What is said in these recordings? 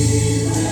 Deus.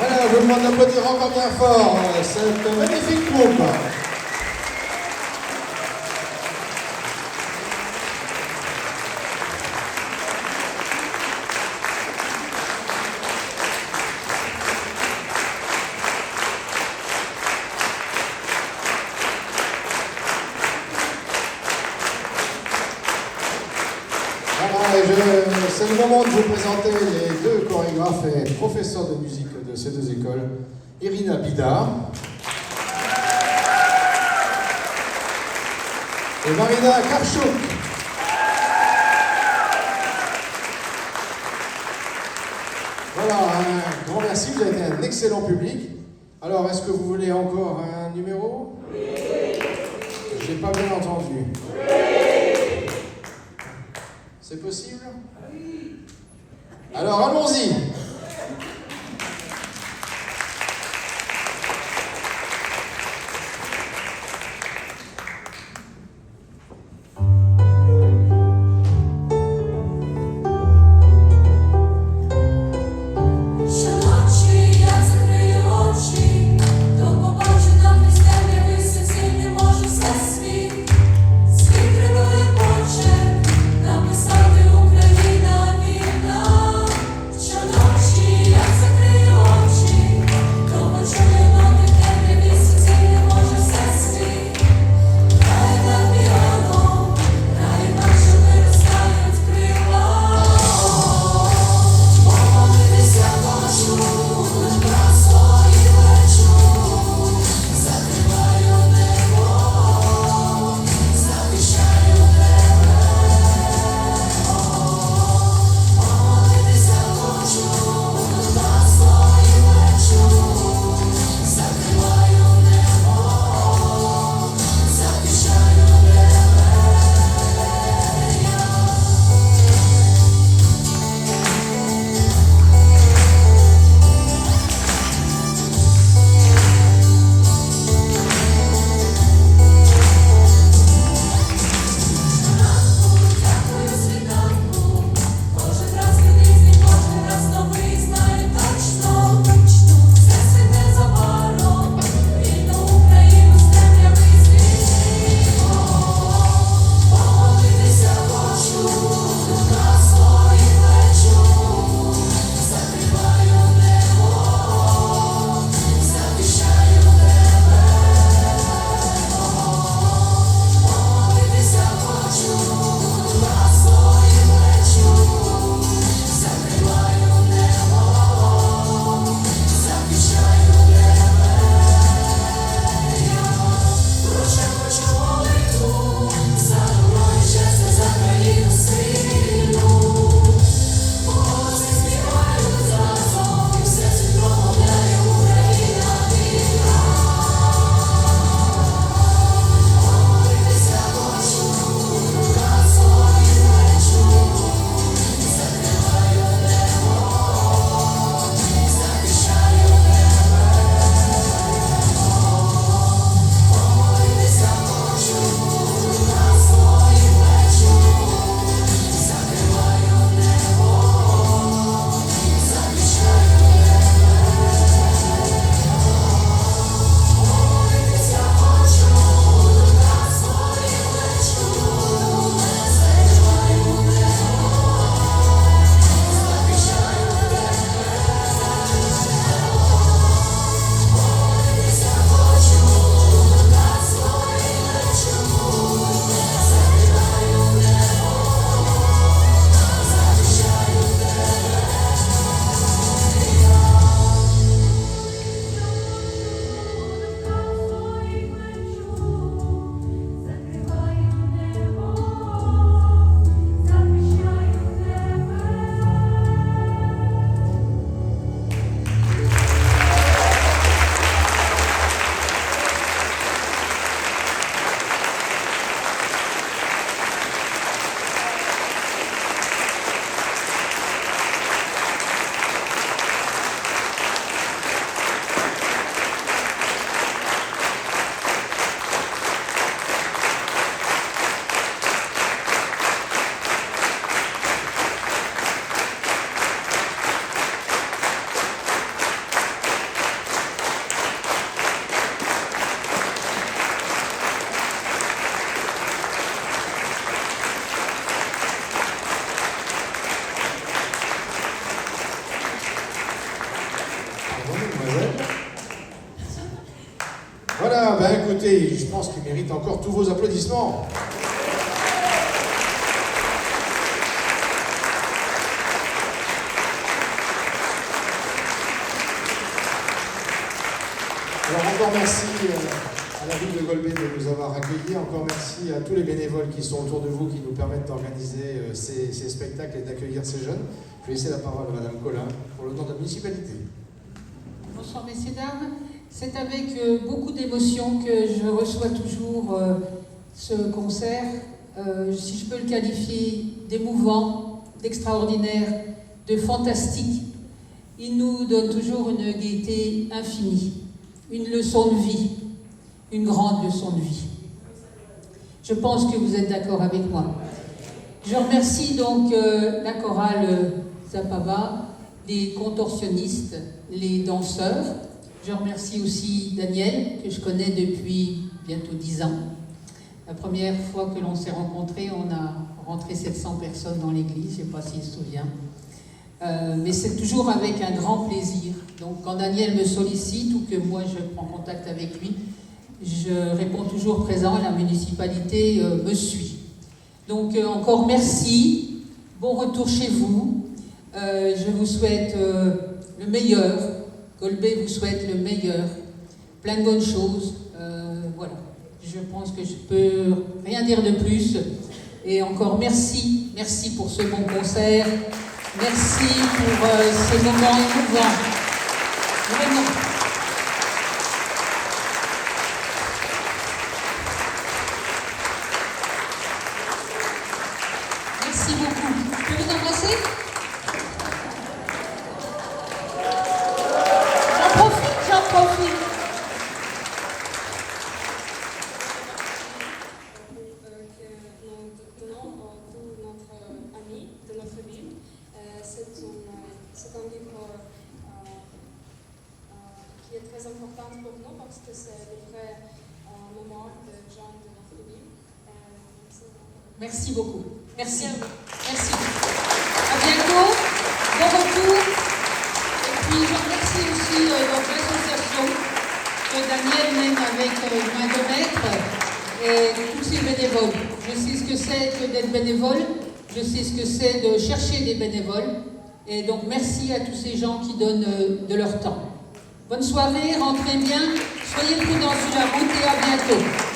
Voilà, je vous demande d'applaudir encore bien fort euh, cette euh, magnifique troupe. Et professeurs de musique de ces deux écoles. Irina Bida et Marina Karchouk. Voilà, un grand merci, vous avez été un excellent public. Alors, est-ce que vous voulez encore un numéro? Oui. Je n'ai pas bien entendu. C'est possible? Alors allons-y Voilà, ben écoutez, je pense qu'il mérite encore tous vos applaudissements. Alors encore merci euh, à la ville de Golbet de nous avoir accueillis. Encore merci à tous les bénévoles qui sont autour de vous, qui nous permettent d'organiser euh, ces, spectacles et d'accueillir ces jeunes. Je vais laisser la parole à Madame Collin pour le nom de la municipalité. Bonsoir messieurs, dames. C'est avec euh, beaucoup d'émotion que je reçois toujours euh, ce concert, euh, si je peux le qualifier d'émouvant, d'extraordinaire, de fantastique. Il nous donne toujours une gaieté infinie, une leçon de vie, une grande leçon de vie. Je pense que vous êtes d'accord avec moi. Je remercie donc la chorale Zapava, les contorsionnistes, les danseurs. Je remercie aussi Daniel, que je connais depuis bientôt dix ans. La première fois que l'on s'est rencontrés, on a rentré 700 personnes dans l'église, je ne sais pas s'il se souvient. Euh, mais c'est toujours avec un grand plaisir. Donc quand Daniel me sollicite ou que moi je prends contact avec lui, je réponds toujours présent, la municipalité euh, me suit. Donc euh, encore merci, bon retour chez vous. Je vous souhaite le meilleur. Golbet vous souhaite le meilleur. Plein de bonnes choses. Euh, voilà. Je pense que je peux rien dire de plus. Et encore merci, merci pour ce bon concert. Merci pour euh, ces moments émouvants. Merci. À bientôt. Bon retour. Et puis je remercie aussi euh, donc l'association que Daniel mène avec euh, main de maître et tous ces bénévoles. Je sais ce que c'est que d'être bénévole. Je sais ce que c'est de chercher des bénévoles. Et donc merci à tous ces gens qui donnent euh, de leur temps. Bonne soirée, rentrez bien, soyez prudents sur la route et à bientôt.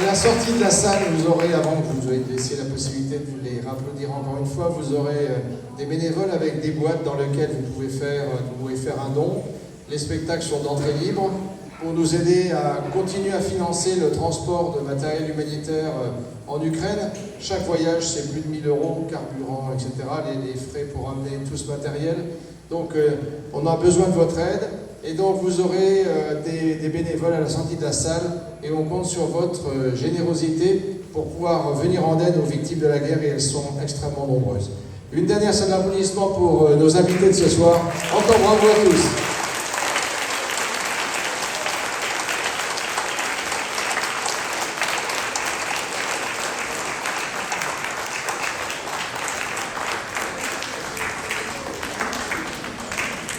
À la sortie de la salle, vous aurez, avant que vous ayez laissé la possibilité de vous les applaudir encore une fois, vous aurez euh, des bénévoles avec des boîtes dans lesquelles vous pouvez faire, euh, vous pouvez faire un don. Les spectacles sont d'entrée libre pour nous aider à continuer à financer le transport de matériel humanitaire euh, en Ukraine. Chaque voyage, c'est plus de 1000 euros, carburant, etc., les, les frais pour amener tout ce matériel. Donc, on a besoin de votre aide. Et donc, vous aurez euh, des, bénévoles à la sortie de la salle et on compte sur votre euh, générosité pour pouvoir venir en aide aux victimes de la guerre et elles sont extrêmement nombreuses. Une dernière salle d'applaudissements pour euh, nos invités de ce soir. Encore bravo à tous.